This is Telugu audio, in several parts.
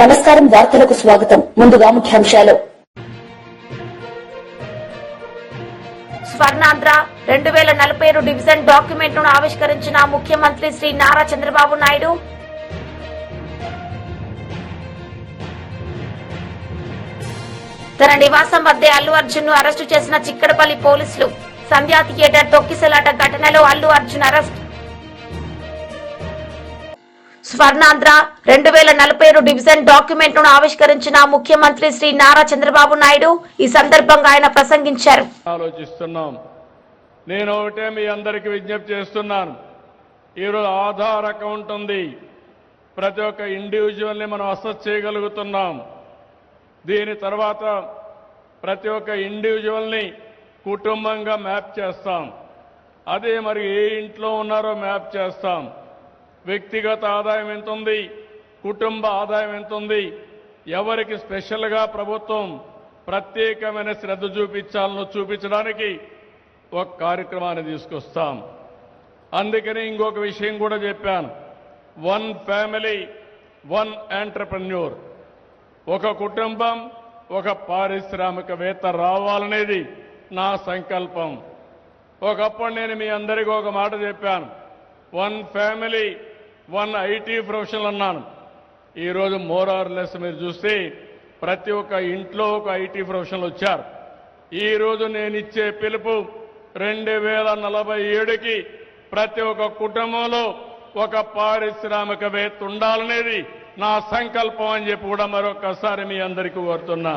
నమస్కారం వార్తలకు స్వాగతం. ముందుగా ముఖ్యాంశాలు. స్వర్ణాంధ్ర రెండు వేల నలభై ఏడు డివిజన్ డాక్యుమెంట్ను ఆవిష్కరించిన ముఖ్యమంత్రి శ్రీ నారా చంద్రబాబు నాయుడు. తన నివాసం వద్దే అల్లు అర్జున్ను అరెస్టు చేసిన చిక్కడపల్లి పోలీసులు సంధ్యా థియేటర్ తొక్కిసలాట ఘటనలో అల్లు అర్జున్ అరెస్ట్. స్వర్ణాంధ్ర రెండు వేల నలభై ఏడు డివిజన్ డాక్యుమెంట్ను ఆవిష్కరించిన ముఖ్యమంత్రి శ్రీ నారా చంద్రబాబు నాయుడు ఈ సందర్భంగా ఆయన ప్రసంగించారు. ఆలోచిస్తున్నాం. నేను ఒకటే మీ అందరికీ విజ్ఞప్తి చేస్తున్నాను. ఈరోజు ఆధార్ అకౌంట్ ఉంది. ప్రతి ఒక్క ఇండివిజువల్ని మనం అసెస్ చేయగలుగుతున్నాం. దీని తర్వాత ప్రతి ఒక్క ఇండివిజువల్ని కుటుంబంగా మ్యాప్ చేస్తాం. అదే మరి ఏ ఇంట్లో ఉన్నారో మ్యాప్ చేస్తాం. వ్యక్తిగత ఆదాయం ఎంత ఉంది కుటుంబ ఆదాయం ఎంత ఉంది ఎవరికి స్పెషల్గా ప్రభుత్వం ప్రత్యేకమైన శ్రద్ధ చూపించాలనో చూపించడానికి ఒక కార్యక్రమాన్ని తీసుకొస్తాం. అందుకని ఇంకొక విషయం కూడా చెప్పాను. One family one entrepreneur. ఒక కుటుంబం ఒక పారిశ్రామికవేత్త రావాలనేది నా సంకల్పం. ఒకప్పుడు నేను మీ అందరికీ ఒక మాట చెప్పాను. One family one IT professional అన్నాను. ఈరోజు మోర్ ఆర్ లెస్ మీరు చూస్తే ప్రతి ఒక్క ఇంట్లో ఒక ఐటీ ప్రొఫెషనల్ వచ్చారు. ఈరోజు నేను ఇచ్చే పిలుపు రెండు వేల నలభై ఏడుకి ప్రతి ఒక్క కుటుంబంలో ఒక పారిశ్రామికవేత్త ఉండాలనేది నా సంకల్పం అని చెప్పి కూడా మరొకసారి మీ అందరికీ కోరుతున్నా.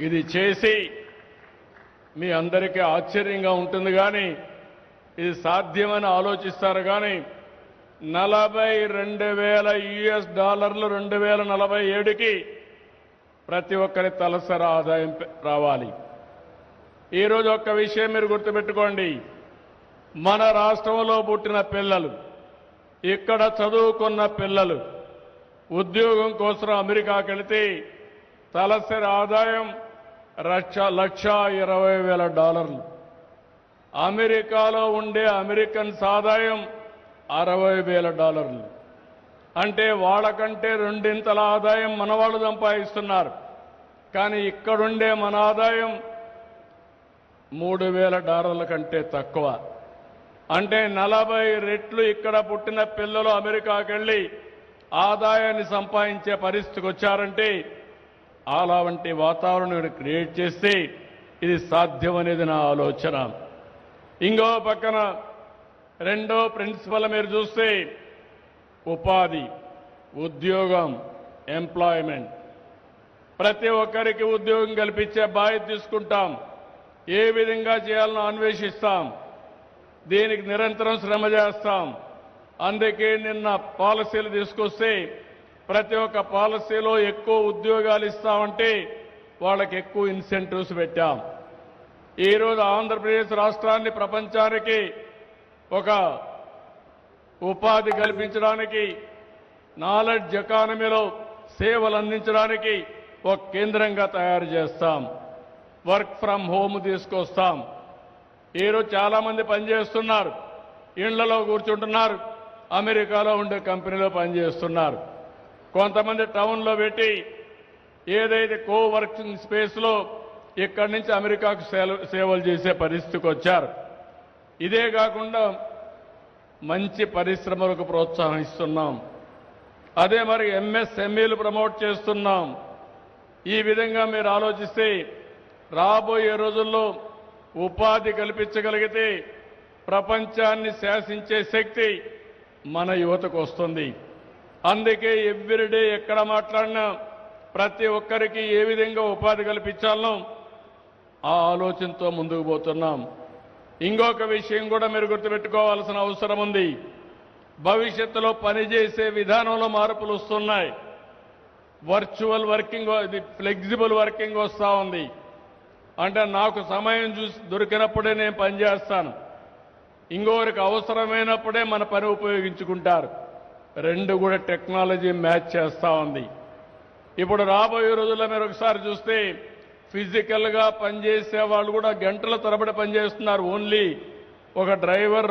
ఇది చేసి మీ అందరికీ ఆశ్చర్యంగా ఉంటుంది కానీ ఇది సాధ్యమని ఆలోచిస్తారు కానీ నలభై రెండు వేల యుఎస్ డాలర్లు రెండు వేల నలభై ఏడుకి ప్రతి ఒక్కరి తలసరి ఆదాయం రావాలి. ఈరోజు ఒక్క విషయం మీరు గుర్తుపెట్టుకోండి. మన రాష్ట్రంలో పుట్టిన పిల్లలు ఇక్కడ చదువుకున్న పిల్లలు ఉద్యోగం కోసం అమెరికాకి వెళితే తలసరి ఆదాయం లక్ష లక్ష ఇరవై వేల డాలర్లు. అమెరికాలో ఉండే అమెరికన్స్ ఆదాయం అరవై వేల డాలర్లు. అంటే వాళ్ళకంటే రెండింతల ఆదాయం మన వాళ్ళు సంపాదిస్తున్నారు. కానీ ఇక్కడుండే మన ఆదాయం మూడు వేల డాలర్ల కంటే తక్కువ. అంటే నలభై రెట్లు ఇక్కడ పుట్టిన పిల్లలు అమెరికాకి వెళ్ళి ఆదాయాన్ని సంపాదించే పరిస్థితికి వచ్చారంటే అలా వంటి వాతావరణం క్రియేట్ చేస్తే ఇది సాధ్యమనేది నా ఆలోచన. ఇంకో పక్కన రెండో ప్రిన్సిపల్ మీరు చూస్తే ఉపాధి ఉద్యోగం ఎంప్లాయ్మెంట్ ప్రతి ఒక్కరికి ఉద్యోగం కల్పించే బాధ్యత తీసుకుంటాం. ఏ విధంగా చేయాలనో అన్వేషిస్తాం. దీనికి నిరంతరం శ్రమ చేస్తాం. అందుకే నిన్న పాలసీలు తీసుకొస్తే ప్రతి ఒక్క పాలసీలో ఎక్కువ ఉద్యోగాలు ఇస్తామంటే వాళ్ళకి ఎక్కువ ఇన్సెంటివ్స్ పెట్టాం. ఈరోజు ఆంధ్రప్రదేశ్ రాష్ట్రాన్ని ప్రపంచానికి ఒక ఉపాధి కల్పించడానికి నాలెడ్జ్ ఎకానమీలో సేవలు అందించడానికి ఒక కేంద్రంగా తయారు చేస్తాం. వర్క్ ఫ్రమ్ హోమ్ తీసుకొస్తాం. ఈరోజు చాలామంది పనిచేస్తున్నారు. ఇండ్లలో కూర్చుంటున్నారు. అమెరికాలో ఉండే కంపెనీలో పనిచేస్తున్నారు. కొంతమంది టౌన్లో పెట్టి ఏదైతే కో వర్కింగ్ స్పేస్లో ఇక్కడి నుంచి అమెరికాకు సేవలు చేసే పరిస్థితికి వచ్చారు. ఇదే కాకుండా మంచి పరిశ్రమలకు ప్రోత్సాహం ఇస్తున్నాం. అదే మరి ఎంఎస్ఎంఈలు ప్రమోట్ చేస్తున్నాం. ఈ విధంగా మీరు ఆలోచిస్తే రాబోయే రోజుల్లో ఉపాధి కల్పించగలిగితే ప్రపంచాన్ని శాసించే శక్తి మన యువతకు వస్తుంది. అందుకే ఎవ్రీడే ఎక్కడ మాట్లాడినా ప్రతి ఒక్కరికి ఏ విధంగా ఉపాధి కల్పించాలనో ఆ ఆలోచనతో ముందుకు పోతున్నాం. ఇంకొక విషయం కూడా మీరు గుర్తుపెట్టుకోవాల్సిన అవసరం ఉంది. భవిష్యత్తులో పనిచేసే విధానంలో మార్పులు వస్తున్నాయి. వర్చువల్ వర్కింగ్ ఇది ఫ్లెక్సిబుల్ వర్కింగ్ వస్తూ ఉంది. అంటే నాకు సమయం చూసి దొరికినప్పుడే నేను పనిచేస్తాను ఇంకొకరికి అవసరమైనప్పుడే మన పని ఉపయోగించుకుంటారు. రెండు కూడా టెక్నాలజీ మ్యాచ్ చేస్తూ ఉంది. ఇప్పుడు రాబోయే రోజుల్లో మీరు ఒకసారి చూస్తే ఫిజికల్గా పనిచేసే వాళ్ళు కూడా గంటల తరబడి పనిచేస్తున్నారు. ఓన్లీ ఒక డ్రైవర్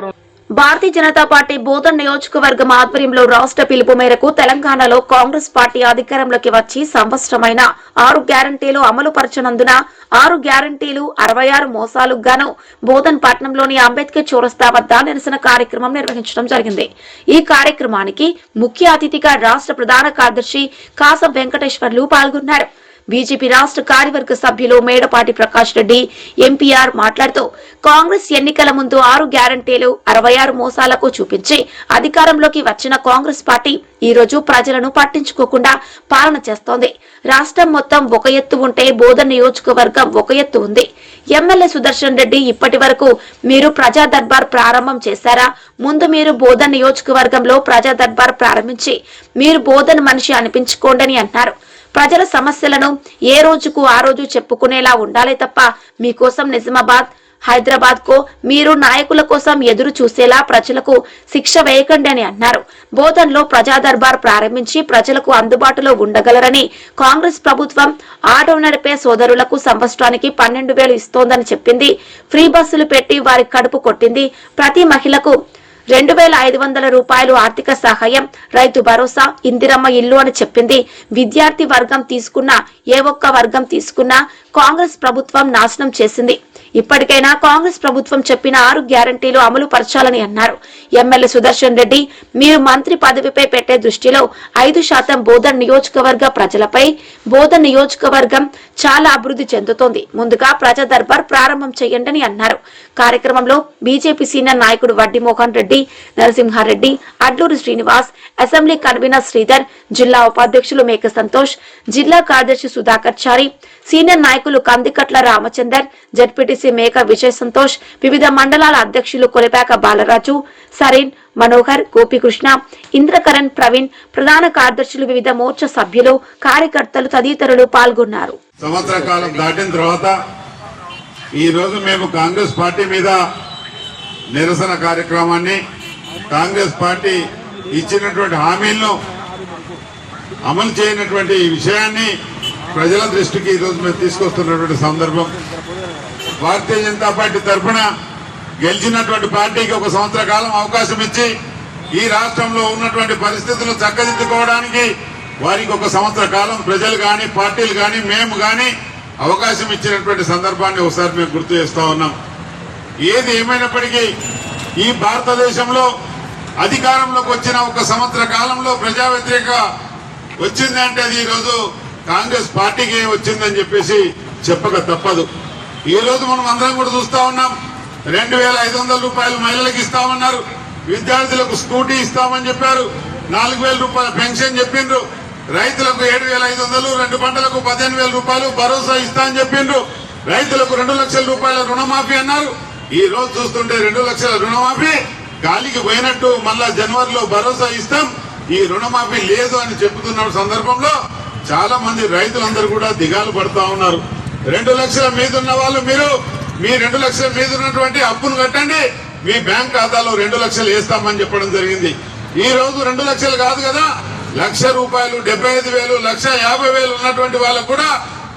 భారతీయ జనతా పార్టీ బోధన్ నియోజకవర్గం ఆధ్వర్యంలో రాష్ట్ర పిలుపు మేరకు తెలంగాణలో కాంగ్రెస్ పార్టీ అధికారంలోకి వచ్చి సంవత్సరమైన ఆరు గ్యారంటీలు అమలు పరచనందున ఆరు గ్యారంటీలు అరవై ఆరు మోసాలకు గాను బోధన్ పట్టణంలోని అంబేద్కర్ చౌరస్తా వద్ద నిరసన కార్యక్రమం నిర్వహించడం జరిగింది. ఈ కార్యక్రమానికి ముఖ్య అతిథిగా రాష్ట్ర ప్రధాన కార్యదర్శి కాసం వెంకటేశ్వర్లు పాల్గొన్నారు. బీజేపీ రాష్ట్ర కార్యవర్గ సభ్యులు మేడపాటి ప్రకాష్ రెడ్డి ఎంపీఆర్ మాట్లాడుతూ కాంగ్రెస్ ఎన్నికల ముందు ఆరు గ్యారంటీలు అరవై ఆరు మోసాలకు చూపించి అధికారంలోకి వచ్చిన కాంగ్రెస్ పార్టీ ఈ రోజు ప్రజలను పట్టించుకోకుండా పాలన చేస్తోంది. రాష్ట్రం మొత్తం ఒక ఎత్తు ఉంటే బోధన్ నియోజకవర్గం ఒక ఎత్తు ఉంది. ఎమ్మెల్యే సుదర్శన్ రెడ్డి ఇప్పటి వరకు మీరు ప్రజా దర్బార్ ప్రారంభం చేశారా? ముందు మీరు బోధన్ నియోజకవర్గంలో ప్రజా దర్బార్ ప్రారంభించి మీరు బోధన్ మనిషి అనిపించుకోండి అన్నారు. ప్రజల సమస్యలను ఏ రోజుకు ఆ రోజు చెప్పుకునేలా ఉండాలి తప్ప మీకోసం నిజామాబాద్ హైదరాబాద్ కో మీరు నాయకుల కోసం ఎదురు చూసేలా ప్రజలకు శిక్ష వేయకండి అని అన్నారు. బోధన్లో ప్రజా దర్బార్ ప్రారంభించి ప్రజలకు అందుబాటులో ఉండగలరని కాంగ్రెస్ ప్రభుత్వం ఆటో నడిపే సోదరులకు సంవత్సరానికి పన్నెండు వేలు ఇస్తోందని చెప్పింది. ఫ్రీ బస్సులు పెట్టి వారి కడుపు కొట్టింది. ప్రతి మహిళకు రెండు వేల ఐదు వందల రూపాయలు ఆర్థిక సహాయం రైతు భరోసా ఇందిరమ్మ ఇల్లు అని చెప్పింది. విద్యార్థి వర్గం తీసుకున్న ఏ ఒక్క వర్గం తీసుకున్నా కాంగ్రెస్ ప్రభుత్వం నాశనం చేసింది. ఇప్పటికైనా కాంగ్రెస్ ప్రభుత్వం చెప్పిన ఆరు గ్యారంటీలు అమలు పరచాలని అన్నారు. ఎమ్మెల్యే సుదర్శన్ రెడ్డి మీరు మంత్రి పదవిపై పెట్టే దృష్టిలో ఐదు శాతం బోధన్ నియోజకవర్గ ప్రజలపై బోధన్ నియోజకవర్గం చాలా అభివృద్ధి చెందుతోంది. ముందుగా ప్రజా దర్బార్ ప్రారంభం చేయండి అన్నారు. కార్యక్రమంలో బీజేపీ సీనియర్ నాయకుడు వడ్డి మోహన్ రెడ్డి నరసింహారెడ్డి అడ్లూరి శ్రీనివాస్ అసెంబ్లీ కన్వీనర్ శ్రీధర్ జిల్లా ఉపాధ్యక్షులు మేక సంతోష్ జిల్లా కార్యదర్శి సుధాకర్ చారి సీనియర్ నాయకులు కందికట్ల రామచందర్ జడ్పీటీసీ మేక విజయ్ సంతోష్ వివిధ మండలాల అధ్యక్షులు కొలిపాక బాలరాజు సరీన్ మనోహర్ గోపికృష్ణ ఇంద్రకరణ్ ప్రవీణ్ ప్రధాన కార్యదర్శులు వివిధ మోర్చా సభ్యులు కార్యకర్తలు తదితరులు పాల్గొన్నారు. సంవత్సర కాలం దాటిన తర్వాత ఈరోజు మేము కాంగ్రెస్ పార్టీ మీద నిరసన కార్యక్రమాన్ని కాంగ్రెస్ పార్టీ ఇచ్చినటువంటి హామీలను అమలు చేయనటువంటి విషయాన్ని ప్రజల దృష్టికి ఈరోజు మేము తీసుకొస్తున్నటువంటి సందర్భం. భారతీయ జనతా పార్టీ తరఫున గెలిచినటువంటి పార్టీకి ఒక సంవత్సర కాలం అవకాశం ఇచ్చి ఈ రాష్ట్రంలో ఉన్నటువంటి పరిస్థితులు చక్కదిద్దుకోవడానికి వారికి ఒక సంవత్సర కాలం ప్రజలు కానీ పార్టీలు కానీ మేము కానీ అవకాశం ఇచ్చినటువంటి సందర్భాన్ని ఒకసారి మేము గుర్తు చేస్తా ఉన్నాం. ఏది ఏమైనప్పటికీ ఈ భారతదేశంలో అధికారంలోకి వచ్చిన ఒక సంవత్సర కాలంలో ప్రజా వ్యతిరేక వచ్చిందంటే అది ఈరోజు కాంగ్రెస్ పార్టీకి వచ్చిందని చెప్పేసి చెప్పక తప్పదు. ఈ రోజు మనం అందరం కూడా చూస్తా ఉన్నాం. రెండు వేల ఐదు వందల రూపాయలు మహిళలకు ఇస్తామన్నారు. విద్యార్థులకు స్కూటీ ఇస్తామని చెప్పారు. నాలుగు వేల రూపాయల పెన్షన్ చెప్పిండ్రు. రైతులకు ఏడు వేల ఐదు వందలు రెండు పంటలకు పదిహేను వేల రూపాయలు భరోసా ఇస్తా అని చెప్పిండ్రు. రైతులకు రెండు లక్షల రూపాయల రుణమాఫీ అన్నారు. ఈ రోజు చూస్తుంటే రెండు లక్షల రుణమాఫీ గాలికి పోయినట్టు మళ్ళా జనవరిలో భరోసా ఇస్తాం. ఈ రుణమాఫీ లేదు అని చెబుతున్న సందర్భంలో చాలా మంది రైతులందరూ కూడా దిగాలు పడతా ఉన్నారు. రెండు లక్షల మీద ఉన్న వాళ్ళు మీరు మీ రెండు లక్షల మీద ఉన్నటువంటి అప్పును కట్టండి. మీ బ్యాంక్ ఖాతాలో రెండు లక్షలు వేస్తామని చెప్పడం జరిగింది. ఈ రోజు రెండు లక్షలు కాదు కదా లక్ష రూపాయలు డెబ్బై ఐదు వేలు లక్ష యాభై వేలు ఉన్నటువంటి వాళ్ళకు కూడా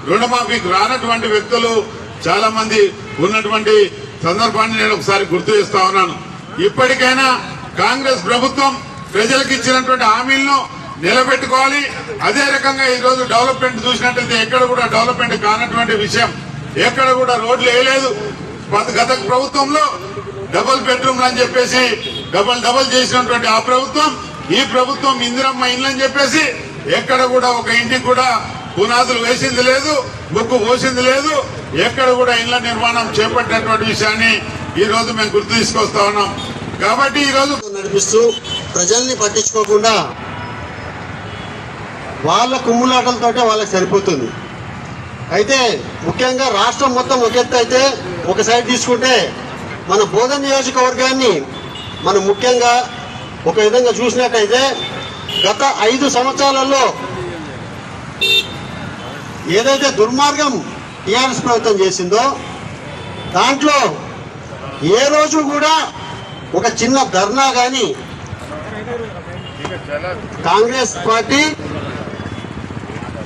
రుణమాఫీకి రానటువంటి వ్యక్తులు చాలా మంది ఉన్నటువంటి సందర్భాన్ని నేను ఒకసారి గుర్తు చేస్తా ఉన్నాను. ఇప్పటికైనా కాంగ్రెస్ ప్రభుత్వం ప్రజలకు ఇచ్చినటువంటి హామీలను నిలబెట్టుకోవాలి. అదే రకంగా ఈ రోజు డెవలప్మెంట్ చూసినట్లయితే ఎక్కడ కూడా డెవలప్మెంట్ కానటువంటి విషయం ఎక్కడ కూడా రోడ్లు వేయలేదు. గత ప్రభుత్వంలో డబుల్ బెడ్రూమ్లు అని చెప్పేసి డబల్ డబల్ చేసినటువంటి ఆ ప్రభుత్వం ఈ ప్రభుత్వం ఇందిరమ్మ ఇండ్లు అని చెప్పేసి ఎక్కడ కూడా ఒక ఇంటికి కూడా పునాదులు వేసింది లేదు ముక్కు పోసింది లేదు. ఎక్కడ కూడా ఇళ్ళ నిర్మాణం చేపట్టినటువంటి విషయాన్ని ఈ రోజు మేము గుర్తు తీసుకొస్తా ఉన్నాం. కాబట్టి ఈ రోజు నడిపిస్తూ ప్రజల్ని పట్టించుకోకుండా వాళ్ళ కుమ్ములాటలతోటే వాళ్ళకి సరిపోతుంది. అయితే ముఖ్యంగా రాష్ట్రం మొత్తం ఒక ఎత్తు అయితే ఒక సైడ్ తీసుకుంటే మన బోధన నియోజకవర్గాన్ని మనం ముఖ్యంగా ఒక విధంగా చూసినట్టయితే గత ఐదు సంవత్సరాలలో ఏదైతే దుర్మార్గం టీఆర్ఎస్ ప్రభుత్వం చేసిందో దాంట్లో ఏ రోజు కూడా ఒక చిన్న ధర్నా కానీ Congress party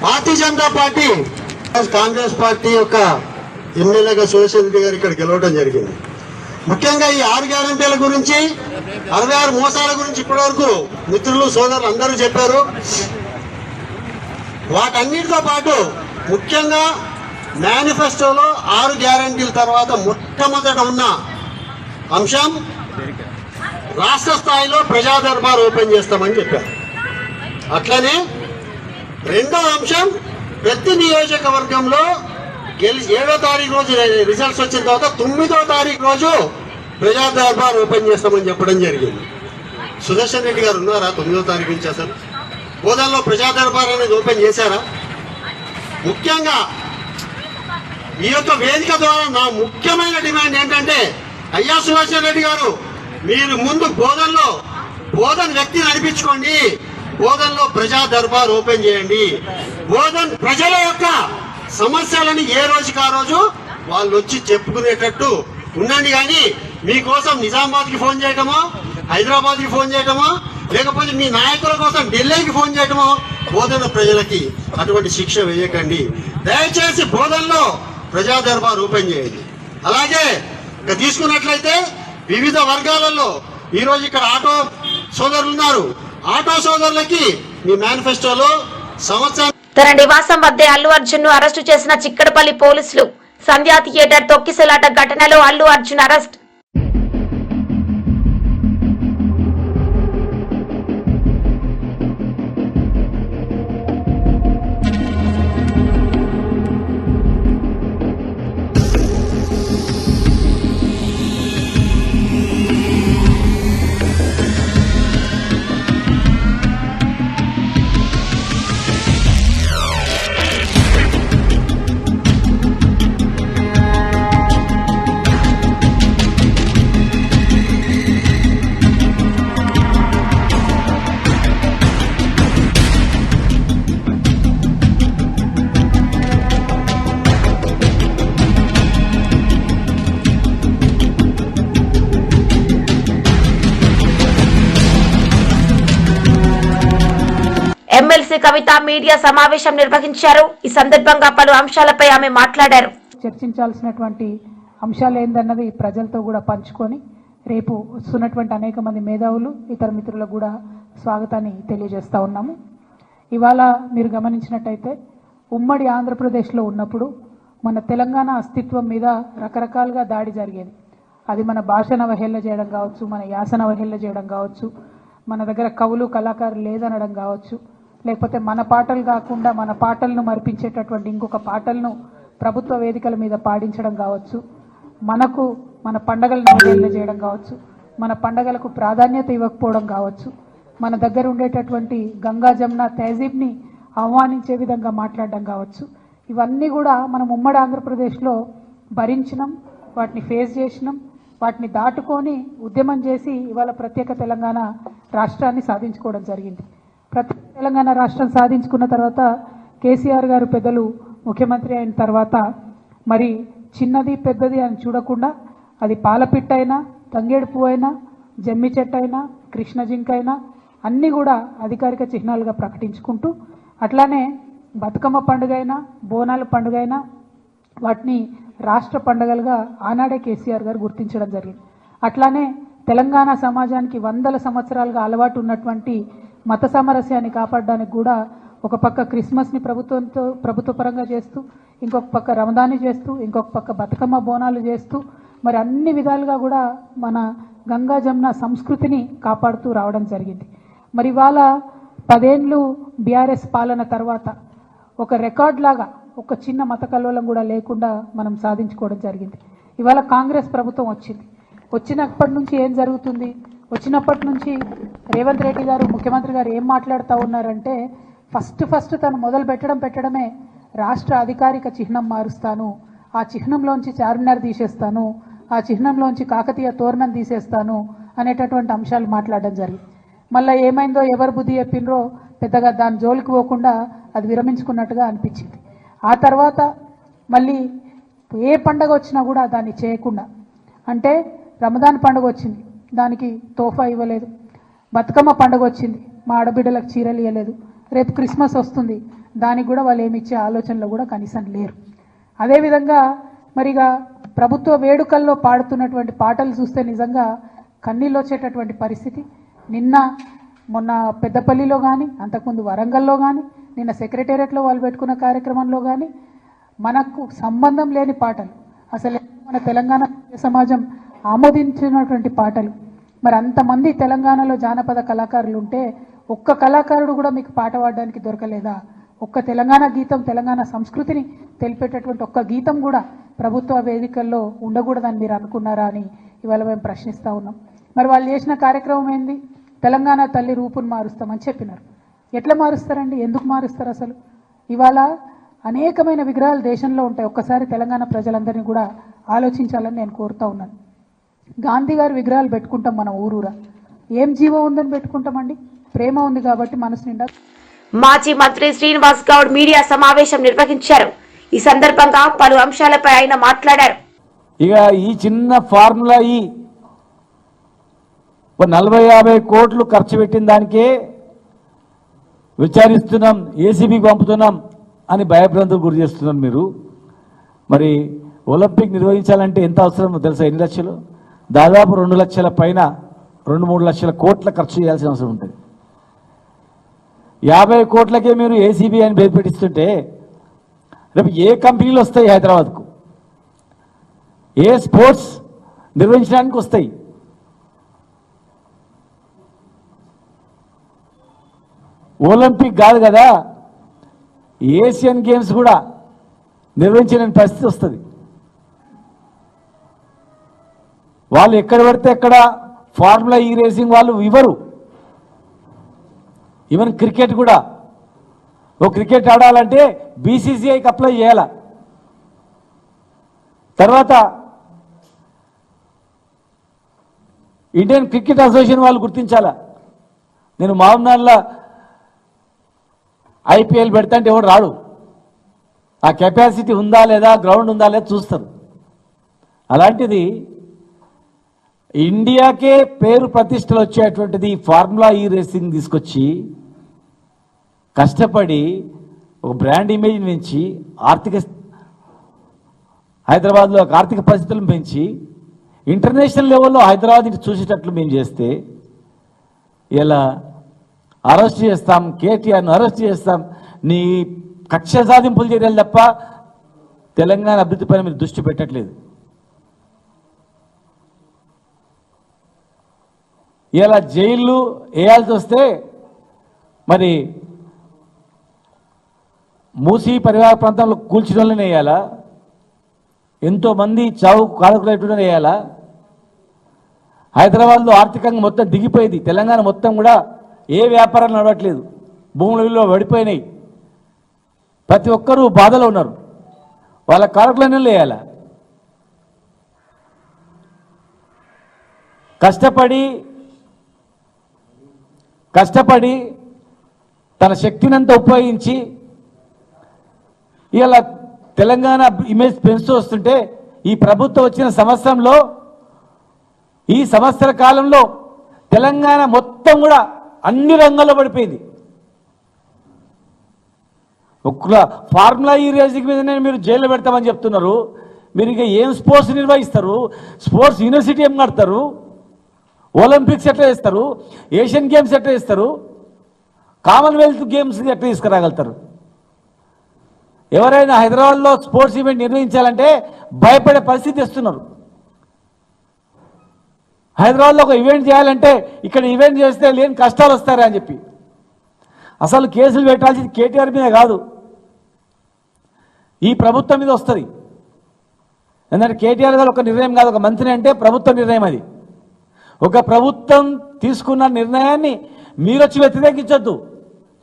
Bharatiya Janata party Congress party యొక్క ఎమ్మెల్యేగా సురేష్ రెడ్డి గారు ఇక్కడ గెలవడం జరిగింది. ముఖ్యంగా ఈ ఆరు గ్యారంటీల గురించి అరవై ఆరు మోసాల గురించి ఇప్పటివరకు మిత్రులు సోదరులు అందరూ చెప్పారు. వాటన్నిటితో పాటు ముఖ్యంగా మేనిఫెస్టోలో ఆరు గ్యారంటీల తర్వాత మొట్టమొదట ఉన్న అంశం రాష్ట్ర స్థాయిలో ప్రజా దర్బార్ ఓపెన్ చేస్తామని చెప్పారు. అట్లనే రెండో అంశం ప్రతి నియోజకవర్గంలో గెలి ఏడో తారీఖు రోజు రిజల్ట్స్ వచ్చిన తర్వాత తొమ్మిదో తారీఖు రోజు ప్రజా దర్బార్ ఓపెన్ చేస్తామని చెప్పడం జరిగింది. సుదర్శన్ రెడ్డి గారు ఉన్నారా? తొమ్మిదో తారీఖు నుంచి అసలు బోధనలో ప్రజా దర్బార్ అనేది ఓపెన్ చేశారా? ముఖ్యంగా ఈ యొక్క వేదిక ద్వారా నా ముఖ్యమైన డిమాండ్ ఏంటంటే అయ్యా సుదర్శన్ రెడ్డి గారు మీరు ముందు బోధనలో బోధన్ వ్యక్తిని నడిపించుకోండి. బోధనలో ప్రజా దర్బార్ ఓపెన్ చేయండి. బోధన్ ప్రజల యొక్క సమస్యలని ఏ రోజుకి ఆ రోజు వాళ్ళు వచ్చి చెప్పుకునేటట్టు ఉండండి కానీ మీకోసం నిజామాబాద్కి ఫోన్ చేయటమో హైదరాబాద్కి ఫోన్ చేయటమో లేకపోతే మీ నాయకుల కోసం ఢిల్లీకి ఫోన్ చేయటమో బోధన ప్రజలకి అటువంటి శిక్ష వేయకండి. దయచేసి బోధనలో ప్రజా దర్బార్ ఓపెన్ చేయండి. అలాగే ఇక తీసుకున్నట్లయితే వివిధ వర్గాలలో ఈరోజు ఇక్కడ ఆటో సోదరులు ఉన్నారు. ఆటో సోదరులకి మీ మేనిఫెస్టోలో సంవత్సరం తన నివాసం వద్దే అల్లు అర్జున్ను అరెస్టు చేసిన చిక్కడపల్లి పోలీసులు సంధ్యా థియేటర్ తొక్కిసలాట ఘటనలో అల్లు అర్జున్ అరెస్ట్. కవిత మీడియా సమావేశం నిర్వహించారు. ఈ సందర్భంగా పలు అంశాలపై ఆమె మాట్లాడారు. చర్చించాల్సినటువంటి అంశాలు ఏందన్నది ప్రజలతో కూడా పంచుకొని రేపు వస్తున్నటువంటి అనేక మంది మేధావులు ఇతర మిత్రులకు కూడా స్వాగతాన్ని తెలియజేస్తా ఉన్నాము. ఇవాళ మీరు గమనించినట్టయితే ఉమ్మడి ఆంధ్రప్రదేశ్లో ఉన్నప్పుడు మన తెలంగాణ అస్తిత్వం మీద రకరకాలుగా దాడి జరిగేది. అది మన భాషను అవహేళన చేయడం కావచ్చు మన యాసన అవహేళన చేయడం కావచ్చు మన దగ్గర కవులు కళాకారులు లేదనడం కావచ్చు. లేకపోతే మన పాటలు కాకుండా మన పాటలను మరిపించేటటువంటి ఇంకొక పాటలను ప్రభుత్వ వేదికల మీద పాడించడం కావచ్చు. మనకు మన పండగలను అవహేళన చేయడం కావచ్చు. మన పండగలకు ప్రాధాన్యత ఇవ్వకపోవడం కావచ్చు. మన దగ్గర ఉండేటటువంటి గంగా జమున తహజీబ్ని అవమానించే విధంగా మాట్లాడడం కావచ్చు. ఇవన్నీ కూడా మనం ఉమ్మడి ఆంధ్రప్రదేశ్లో భరించినాం వాటిని ఫేస్ చేసినాం వాటిని దాటుకొని ఉద్యమం చేసి ఇవాళ ప్రత్యేక తెలంగాణ రాష్ట్రాన్ని సాధించుకోవడం జరిగింది. ప్రతి తెలంగాణ రాష్ట్రం సాధించుకున్న తర్వాత కేసీఆర్ గారు పెద్దలు ముఖ్యమంత్రి అయిన తర్వాత మరి చిన్నది పెద్దది అని చూడకుండా అది పాలపిట్ట అయినా తంగేడు పువ్వు అయినా జమ్మి చెట్టు అయినా కృష్ణ జింక అయినా అన్నీ కూడా అధికారిక చిహ్నాలుగా ప్రకటించుకుంటూ అట్లానే బతుకమ్మ పండుగ అయినా బోనాల పండుగ అయినా వాటిని రాష్ట్ర పండుగలుగా ఆనాడే కేసీఆర్ గారు గుర్తించడం జరిగింది. అట్లానే తెలంగాణ సమాజానికి వందల సంవత్సరాలుగా అలవాటు ఉన్నటువంటి మత సామరస్యాన్ని కాపాడడానికి కూడా ఒక పక్క క్రిస్మస్ని ప్రభుత్వంతో ప్రభుత్వ పరంగా చేస్తూ ఇంకొక పక్క రమదాని చేస్తూ ఇంకొక పక్క బతుకమ్మ బోనాలు చేస్తూ మరి అన్ని విధాలుగా కూడా మన గంగా జమున సంస్కృతిని కాపాడుతూ రావడం జరిగింది. మరి ఇవాళ పదేండ్లు బీఆర్ఎస్ పాలన తర్వాత ఒక రికార్డ్ లాగా ఒక చిన్న మత కల్లోలం కూడా లేకుండా మనం సాధించుకోవడం జరిగింది. ఇవాళ కాంగ్రెస్ ప్రభుత్వం వచ్చింది. వచ్చినప్పటి నుంచి ఏం జరుగుతుంది? వచ్చినప్పటి నుంచి రేవంత్ రెడ్డి గారు ముఖ్యమంత్రి గారు ఏం మాట్లాడుతూ ఉన్నారంటే ఫస్ట్ ఫస్ట్ తను మొదలు పెట్టడం పెట్టడమే రాష్ట్ర అధికారిక చిహ్నం మారుస్తాను. ఆ చిహ్నంలోంచి చార్మినార్ తీసేస్తాను. ఆ చిహ్నంలోంచి కాకతీయ తోరణం తీసేస్తాను అనేటటువంటి అంశాలు మాట్లాడడం జరిగింది. మళ్ళీ ఏమైందో ఎవరు బుద్ధి చెప్పినరో పెద్దగా దాని జోలికి పోకుండా అది విరమించుకున్నట్టుగా అనిపించింది. ఆ తర్వాత మళ్ళీ ఏ పండగ వచ్చినా కూడా దాన్ని చేయకుండా అంటే రమదాన్ పండుగ వచ్చింది. దానికి తోఫా ఇవ్వలేదు. బతుకమ్మ పండుగ వచ్చింది. మా ఆడబిడ్డలకు చీరలు ఇవ్వలేదు రేపు క్రిస్మస్ వస్తుంది. దానికి కూడా వాళ్ళు ఏమిచ్చే ఆలోచనలో కూడా కనీసం లేరు. అదేవిధంగా మరిగా ప్రభుత్వ వేడుకల్లో పాడుతున్నటువంటి పాటలు చూస్తే నిజంగా కన్నీళ్ళు వచ్చేటటువంటి పరిస్థితి. నిన్న మొన్న పెద్దపల్లిలో కానీ అంతకుముందు వరంగల్లో కానీ నిన్న సెక్రటేరియట్లో వాళ్ళు పెట్టుకున్న కార్యక్రమంలో కానీ మనకు సంబంధం లేని పాటలు. అసలు మన తెలంగాణ సమాజం ఆమోదించినటువంటి పాటలు. మరి అంతమంది తెలంగాణలో జానపద కళాకారులు ఉంటే ఒక్క కళాకారుడు కూడా మీకు పాట పాడడానికి దొరకలేదా? ఒక్క తెలంగాణ గీతం తెలంగాణ సంస్కృతిని తెలిపేటటువంటి ఒక్క గీతం కూడా ప్రభుత్వ వేదికల్లో ఉండకూడదని మీరు అనుకున్నారా అని ఇవాళ మేము ప్రశ్నిస్తూ ఉన్నాం. మరి వాళ్ళు చేసిన కార్యక్రమం ఏంది? తెలంగాణ తల్లి రూపును మారుస్తామని చెప్పినారు. ఎట్లా మారుస్తారండి? ఎందుకు మారుస్తారు అసలు? ఇవాళ అనేకమైన విగ్రహాలు దేశంలో ఉంటాయి. ఒక్కసారి తెలంగాణ ప్రజలందరినీ కూడా ఆలోచించాలని నేను కోరుతా ఉన్నాను. గాంధీ గారి విగ్రహాలు పెట్టుకుంటాం మన ఊరూరా. ఏం జీవం ఉందని పెట్టుకుంటామండి? ప్రేమ ఉంది కాబట్టి మనసు నిండా మాజీ మంత్రి శ్రీనివాస్ గౌడ్ మీడియా సమావేశం నిర్వహించారు. ఈ సందర్భంగా పలు అంశాలపై ఆయన మాట్లాడారు. ఇక ఈ చిన్న ఫార్ములా ఈ నలభై యాభై కోట్లు ఖర్చు పెట్టిన దానికే విచారిస్తున్నాం ఏసీబీకి పంపుతున్నాం అని భయభ్రాంతులు గురి చేస్తున్నారు మీరు. మరి ఒలింపిక్ నిర్వహించాలంటే ఎంత అవసరమో తెలుసా ఎన్ని లక్షలు? దాదాపు రెండు లక్షల పైన రెండు మూడు లక్షల కోట్ల ఖర్చు చేయాల్సిన అవసరం ఉంటుంది. యాభై కోట్లకే మీరు ఏసీబీ అని పేరు పెట్టిస్తుంటే రేపు ఏ కంపెనీలు వస్తాయి హైదరాబాద్కు? ఏ స్పోర్ట్స్ నిర్వహించడానికి వస్తాయి? ఒలింపిక్ కాదు కదా ఏషియన్ గేమ్స్ కూడా నిర్వహించలేని పరిస్థితి వస్తుంది. వాళ్ళు ఎక్కడ పడితే ఎక్కడ ఫార్ములా ఈ రేసింగ్ వాళ్ళు ఇవ్వరు. ఈవెన్ క్రికెట్ కూడా. ఓ క్రికెట్ ఆడాలంటే బీసీసీఐకి అప్లై చేయాల. తర్వాత ఇండియన్ క్రికెట్ అసోసియేషన్ వాళ్ళు గుర్తించాలా. నేను మామూలు ఐపీఎల్ పెడతా అంటే ఎవడు రాడు. ఆ కెపాసిటీ ఉందా లేదా గ్రౌండ్ ఉందా లేదా చూస్తారు అలాంటిది ఇండియాకే పేరు ప్రతిష్టలు వచ్చేటువంటిది ఫార్ములా ఈ రేసింగ్ తీసుకొచ్చి కష్టపడి ఒక బ్రాండ్ ఇమేజ్ పెంచి ఆర్థిక హైదరాబాద్లో ఒక ఆర్థిక పరిస్థితులను పెంచి ఇంటర్నేషనల్ లెవెల్లో హైదరాబాద్ చూసేటట్లు మేము చేస్తే ఇలా అరెస్ట్ చేస్తాం కేటీఆర్ను అరెస్ట్ చేస్తాం నీ కక్ష సాధింపులు చేయాలి తప్ప తెలంగాణ అభివృద్ధి పైన మీరు దృష్టి పెట్టట్లేదు. ఇలా జైళ్ళు వేయాల్సి వస్తే మరి మూసి పరివార ప్రాంతంలో కూల్చిన వాళ్ళని వేయాలా? ఎంతోమంది చావు కాలకులైన వేయాలా? హైదరాబాద్లో ఆర్థికంగా మొత్తం దిగిపోయింది. తెలంగాణ మొత్తం కూడా ఏ వ్యాపారాలు నడవట్లేదు. భూముల విలువ పడిపోయినాయి. ప్రతి ఒక్కరూ బాధలో ఉన్నారు. వాళ్ళ కాలకులైన వేయాలా? కష్టపడి కష్టపడి తన శక్తినంతా ఉపయోగించి ఇలా తెలంగాణ ఇమేజ్ పెంచుతూ వస్తుంటే ఈ ప్రభుత్వం వచ్చిన సంవత్సరంలో ఈ సంవత్సర కాలంలో తెలంగాణ మొత్తం కూడా అన్ని రంగాల్లో పడిపోయింది. ఒక్క ఫార్ములా ఈ రేసింగ్ మీదనే మీరు జైల్లో పెడతామని చెప్తున్నారు. మీరు ఇక ఏం స్పోర్ట్స్ నిర్వహిస్తారు? స్పోర్ట్స్ యూనివర్సిటీ ఏం కడతారు? ఒలింపిక్స్ ఎట్లా చేస్తారు? ఏషియన్ గేమ్స్ ఎట్లా చేస్తారు? కామన్వెల్త్ గేమ్స్ ఎట్లా తీసుకురాగలుగుతారు? ఎవరైనా హైదరాబాద్లో స్పోర్ట్స్ ఈవెంట్ నిర్వహించాలంటే భయపడే పరిస్థితి ఇస్తున్నారు హైదరాబాద్లో ఒక ఈవెంట్ చేయాలంటే ఇక్కడ ఈవెంట్ చేస్తే లేని కష్టాలు వస్తారా అని చెప్పి. అసలు కేసులు పెట్టాల్సింది కేటీఆర్ మీద కాదు. ఈ ప్రభుత్వం మీద వస్తుంది. ఎందుకంటే కేటీఆర్ గారు ఒక నిర్ణయం కాదు ఒక మంత్రి అంటే ప్రభుత్వ నిర్ణయం అది. ఒక ప్రభుత్వం తీసుకున్న నిర్ణయాన్ని మీరు వచ్చి వ్యతిరేకించొద్దు.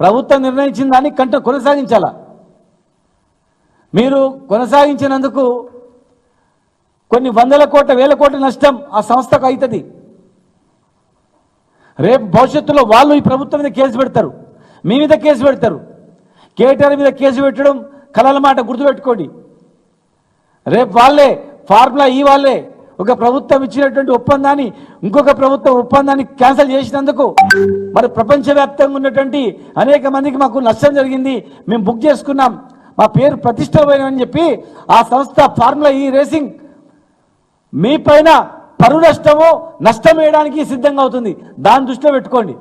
ప్రభుత్వం నిర్ణయించిన దాన్ని కంట కొనసాగించాలా? మీరు కొనసాగించినందుకు కొన్ని వందల కోట్ల వేల కోట్ల నష్టం ఆ సంస్థకు అవుతుంది. రేపు భవిష్యత్తులో వాళ్ళు ఈ ప్రభుత్వం మీద కేసు పెడతారు. మీ మీద కేసు పెడతారు. కేటీఆర్ మీద కేసు పెట్టడం కలల మాట గుర్తుపెట్టుకోండి. రేపు వాళ్ళే ఫార్ములా ఈ వాళ్ళే ఒక ప్రభుత్వం ఇచ్చినటువంటి ఒప్పందాన్ని ఇంకొక ప్రభుత్వం ఒప్పందాన్ని క్యాన్సిల్ చేసినందుకు మరి ప్రపంచవ్యాప్తంగా ఉన్నటువంటి అనేక మందికి మాకు నష్టం జరిగింది. మేము బుక్ చేసుకున్నాం. మా పేరు ప్రతిష్ట పోయినామని చెప్పి ఆ సంస్థ ఫార్ములా ఈ రేసింగ్. మీ పైన పరు నష్టము నష్టం వేయడానికి సిద్ధంగా అవుతుంది. దాని దృష్టిలో పెట్టుకోండి.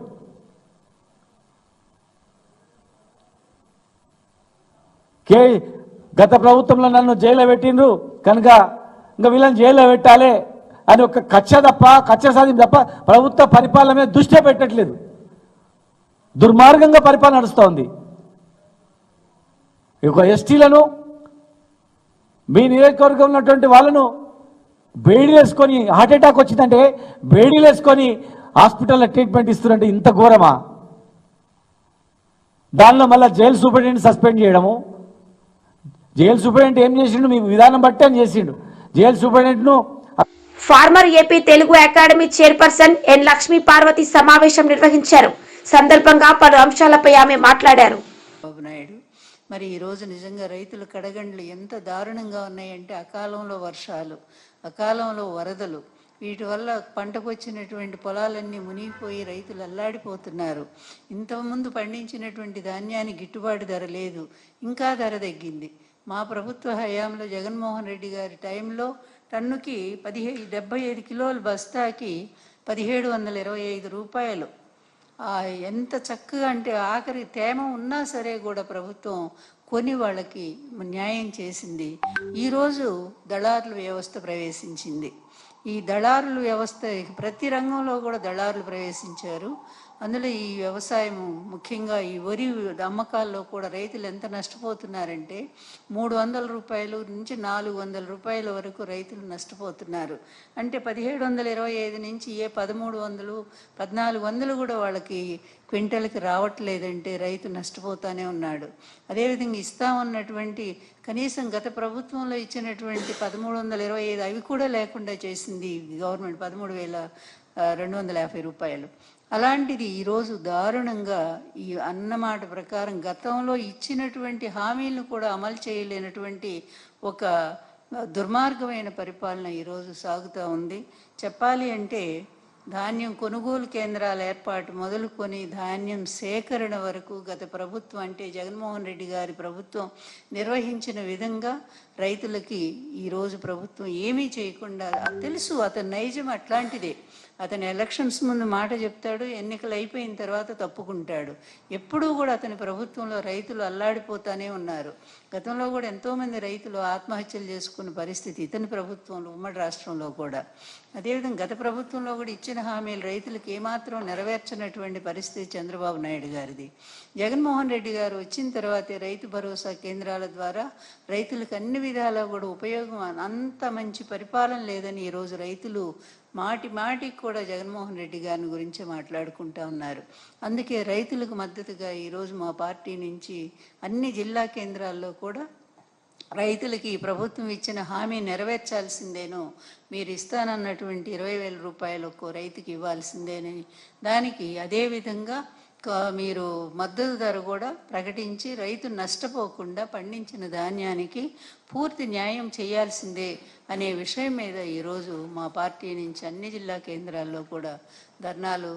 కే గత ప్రభుత్వంలో నన్ను జైల్లో పెట్టిండ్రు. కనుక ఇంకా వీళ్ళని జైల్లో పెట్టాలి అని ఒక కక్ష తప్ప కక్ష సాధ్యం తప్ప ప్రభుత్వ పరిపాలన మీద దృష్టి పెట్టట్లేదు. దుర్మార్గంగా పరిపాలన నడుస్తోంది. ఒక ఎస్టీలను మీ నియోజకవర్గంలో ఉన్నటువంటి వాళ్ళను బేడీలు వేసుకొని హార్ట్ అటాక్ వచ్చిందంటే బేడీలు వేసుకొని హాస్పిటల్లో ట్రీట్మెంట్ ఇస్తున్నట్టు ఇంత ఘోరమా? దానిలో మళ్ళీ జైలు సూపరింటెండెంట్ సస్పెండ్ చేయడము. జైలు సూపరింటెండెంట్ ఏం చేసిండు? మీ విధానం బట్టి అని చేసిండు. Jail సూపరింటెండెంట్ను former AP Telugu Academy chairperson N Lakshmi Parvathi సమావేశం నిర్వహించారు. సందర్భంగా పలు అంశాలపై ఆమె మాట్లాడారు. బాబు నాయుడు మరి ఈరోజు నిజంగా రైతుల కడగండ్లు ఎంత దారుణంగా ఉన్నాయంటే అకాలంలో వర్షాలు అకాలంలో వరదలు వీటి వల్ల పంటకు వచ్చినటువంటి పొలాలన్నీ మునిగిపోయి రైతులు అల్లాడిపోతున్నారు. ఇంతకుముందు పండించినటువంటి ధాన్యానికి గిట్టుబాటు ధర లేదు ఇంకా ధర తగ్గింది. మా ప్రభుత్వ హయాంలో జగన్మోహన్ రెడ్డి గారి టైంలో టన్నుకి పదిహే డెబ్బై ఐదు కిలోల బస్తాకి పదిహేడు వందల ఇరవై ఐదు రూపాయలు. ఎంత చక్కగా అంటే ఆఖరి తేమ ఉన్నా సరే కూడా ప్రభుత్వం కొని వాళ్ళకి న్యాయం చేసింది. ఈరోజు దళారుల వ్యవస్థ ప్రవేశించింది. ఈ దళారుల వ్యవస్థ ప్రతి రంగంలో కూడా దళారులు ప్రవేశించారు. అందులో ఈ వ్యవసాయం ముఖ్యంగా ఈ వరి అమ్మకాల్లో కూడా రైతులు ఎంత నష్టపోతున్నారంటే మూడు వందల రూపాయలు నుంచి నాలుగు వందల రూపాయల వరకు రైతులు నష్టపోతున్నారు. అంటే పదిహేడు వందల ఇరవై ఐదు నుంచి ఏ పదమూడు వందలు పద్నాలుగు వందలు కూడా వాళ్ళకి క్వింటల్కి రావట్లేదంటే రైతు నష్టపోతానే ఉన్నాడు. అదేవిధంగా ఇస్తామన్నటువంటి కనీసం గత ప్రభుత్వంలో ఇచ్చినటువంటి పదమూడు వందల ఇరవై ఐదు అవి కూడా లేకుండా చేసింది గవర్నమెంట్ పదమూడు వేల రెండు వందల యాభై రూపాయలు. అలాంటిది ఈరోజు దారుణంగా ఈ అన్నమాట ప్రకారం గతంలో ఇచ్చినటువంటి హామీలను కూడా అమలు చేయలేనటువంటి ఒక దుర్మార్గమైన పరిపాలన ఈరోజు సాగుతూ ఉంది. చెప్పాలి అంటే ధాన్యం కొనుగోలు కేంద్రాల ఏర్పాటు మొదలుకొని ధాన్యం సేకరణ వరకు గత ప్రభుత్వం అంటే జగన్మోహన్ రెడ్డి గారి ప్రభుత్వం నిర్వహించిన విధంగా రైతులకి ఈరోజు ప్రభుత్వం ఏమీ చేయకుండా తెలుసు అతని నైజం అట్లాంటిదే. అతని ఎలక్షన్స్ ముందు మాట చెప్తాడు ఎన్నికలు అయిపోయిన తర్వాత తప్పుకుంటాడు. ఎప్పుడూ కూడా అతని ప్రభుత్వంలో రైతులు అల్లాడిపోతానే ఉన్నారు. గతంలో కూడా ఎంతోమంది రైతులు ఆత్మహత్యలు చేసుకున్న పరిస్థితి ఇతని ప్రభుత్వంలో ఉమ్మడి రాష్ట్రంలో కూడా. అదేవిధంగా గత ప్రభుత్వంలో కూడా ఇచ్చిన హామీలు రైతులకు ఏమాత్రం నెరవేర్చినటువంటి పరిస్థితి చంద్రబాబు నాయుడు గారిది. జగన్మోహన్ రెడ్డి గారు వచ్చిన తర్వాతే రైతు భరోసా కేంద్రాల ద్వారా రైతులకు అన్ని విధాలా కూడా ఉపయోగం అంత మంచి పరిపాలన లేదని ఈరోజు రైతులు మాటి మాటికి కూడా జగన్మోహన్ రెడ్డి గారిని గురించి మాట్లాడుకుంటా ఉన్నారు. అందుకే రైతులకు మద్దతుగా ఈరోజు మా పార్టీ నుంచి అన్ని జిల్లా కేంద్రాల్లో కూడా రైతులకి ఈ ప్రభుత్వం ఇచ్చిన హామీ నెరవేర్చాల్సిందేనో మీరు ఇస్తానన్నటువంటి ఇరవై వేల రూపాయలు ఒక్కో రైతుకి ఇవ్వాల్సిందేనని దానికి అదేవిధంగా మీరు మద్దతు ధర కూడా ప్రకటించి రైతు నష్టపోకుండా పండించిన ధాన్యానికి పూర్తి న్యాయం చేయాల్సిందే అనే విషయం మీద ఈరోజు మా పార్టీ నుంచి అన్ని జిల్లా కేంద్రాల్లో కూడా ధర్నాలు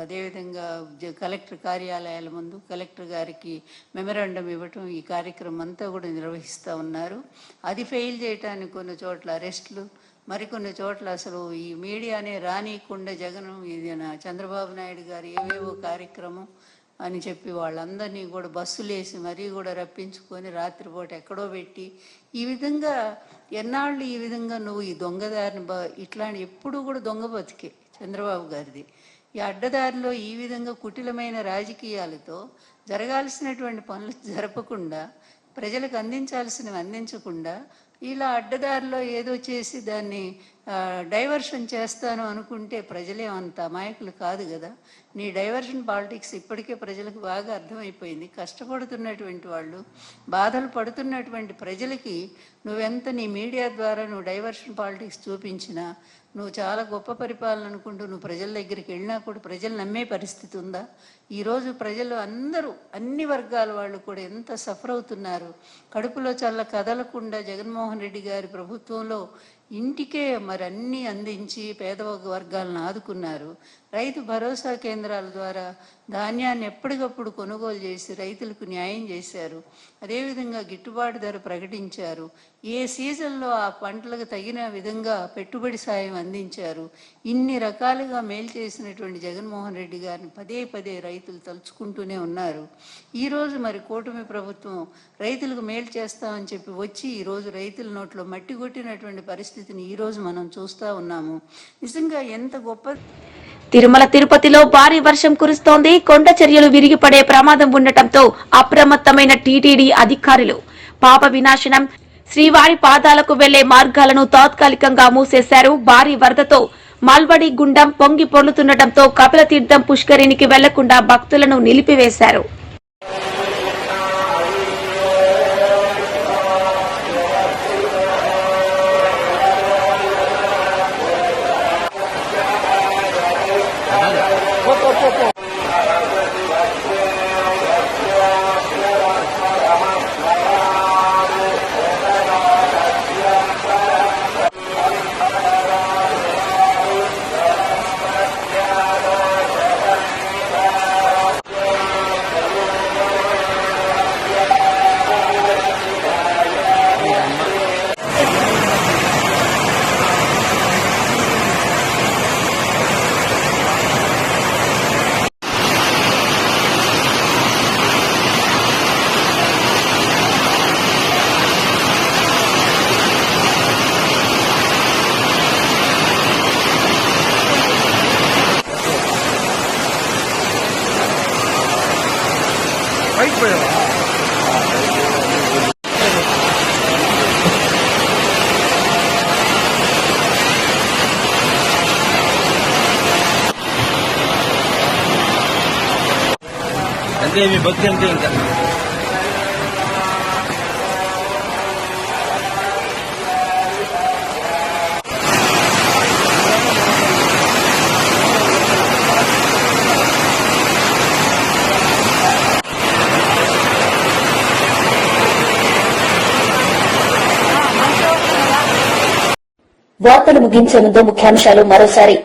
అదేవిధంగా జ- కలెక్టర్ కార్యాలయాల ముందు కలెక్టర్ గారికి మెమరాండం ఇవ్వటం ఈ కార్యక్రమం అంతా కూడా నిర్వహిస్తూ ఉన్నారు. అది ఫెయిల్ చేయటానికి కొన్ని చోట్ల అరెస్టులు మరికొన్ని చోట్ల అసలు ఈ మీడియానే రానియకుండా జగన్ ఇది చంద్రబాబు నాయుడు గారు ఏవేవో కార్యక్రమం అని చెప్పి వాళ్ళందరినీ కూడా బస్సులేసి మరీ కూడా రప్పించుకొని రాత్రిపూట ఎక్కడో పెట్టి ఈ విధంగా ఎన్నాళ్ళు ఈ విధంగా నువ్వు ఈ దొంగదారిని బ ఇట్లాంటి ఎప్పుడు కూడా దొంగ బతికే చంద్రబాబు గారిది. ఈ అడ్డదారిలో ఈ విధంగా కుటిలమైన రాజకీయాలతో జరగాల్సినటువంటి పనులు జరపకుండా ప్రజలకు అందించాల్సినవి అందించకుండా ఇలా అడ్డదారిలో ఏదో చేసి దాన్ని డైవర్షన్ చేస్తాను అనుకుంటే ప్రజలే అంత అమాయకులు కాదు కదా. నీ డైవర్షన్ పాలిటిక్స్ ఇప్పటికే ప్రజలకు బాగా అర్థమైపోయింది. కష్టపడుతున్నటువంటి వాళ్ళు బాధలు పడుతున్నటువంటి ప్రజలకి నువ్వెంత నీ మీడియా ద్వారా నువ్వు డైవర్షన్ పాలిటిక్స్ చూపించినా నువ్వు చాలా గొప్ప పరిపాలన అనుకుంటూ నువ్వు ప్రజల దగ్గరికి వెళ్ళినా కూడా ప్రజలు నమ్మే పరిస్థితి ఉందా? ఈరోజు ప్రజలు అందరూ అన్ని వర్గాల వాళ్ళు కూడా ఎంత సఫర్ అవుతున్నారు. కడుపులో చల్ల కదలకుండా జగన్మోహన్ రెడ్డి గారి ప్రభుత్వంలో ఇంటికే మరి అన్నీ అందించి పేద వర్గాలను ఆదుకున్నారు. రైతు భరోసా కేంద్రాల ద్వారా ధాన్యాన్ని ఎప్పటికప్పుడు కొనుగోలు చేసి రైతులకు న్యాయం చేశారు. అదేవిధంగా గిట్టుబాటు ధర ప్రకటించారు. ఏ సీజన్లో ఆ పంటలకు తగిన విధంగా పెట్టుబడి సాయం అందించారు? ఇన్ని రకాలుగా మేలు చేసినటువంటి జగన్మోహన్ రెడ్డి గారిని పదే పదే రైతులు తలుచుకుంటూనే ఉన్నారు. ఈరోజు మరి కూటమి ప్రభుత్వం రైతులకు మేలు చేస్తామని చెప్పి వచ్చి ఈరోజు రైతుల నోట్లో మట్టి కొట్టినటువంటి పరిస్థితిని ఈరోజు మనం చూస్తూ ఉన్నాము. నిజంగా ఎంత గొప్ప తిరుమల తిరుపతిలో భారీ వర్షం కురుస్తోంది. కొండ చర్యలు విరిగిపడే ప్రమాదం ఉండటంతో అప్రమత్తమైన టీటీడీ అధికారులు పాప వినాశనం. శ్రీవారి పాదాలకు వెళ్ళే మార్గాలను తాత్కాలికంగా మూసేశారు. భారీ వరదతో మల్వడి గుండం పొంగి పొర్లుతుండటంతో కపిల తీర్థం పుష్కరిణికి వెళ్ళకుండా భక్తులను నిలిపివేశారు. అంతే మీ భక్తి అంతే ఇంకా. వార్తలు ముగించే ముందు ముఖ్యాంశాలు మరోసారి.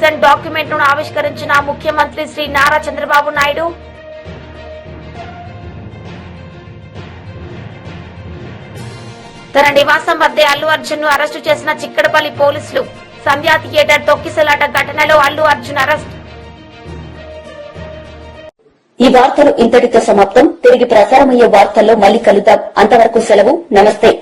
నలభై డాక్యుమెంట్ను ఆవిష్కరించిన ముఖ్యమంత్రి శ్రీ నారా చంద్రబాబు నాయుడు. తన నివాసం వద్దే అల్లు అర్జున్ను అరెస్టు చేసిన చిక్కడపల్లి పోలీసులు సంధ్యా థియేటర్ తొక్కిసలాట ఘటనలో అల్లు అర్జున్ అరెస్ట్. ఈ వార్తలు ఇంతటితో సమాప్తం. తిరిగి ప్రసారమయ్యే వార్తల్లో మళ్ళీ కలుద్దాం. అంతవరకు సెలవు. నమస్తే.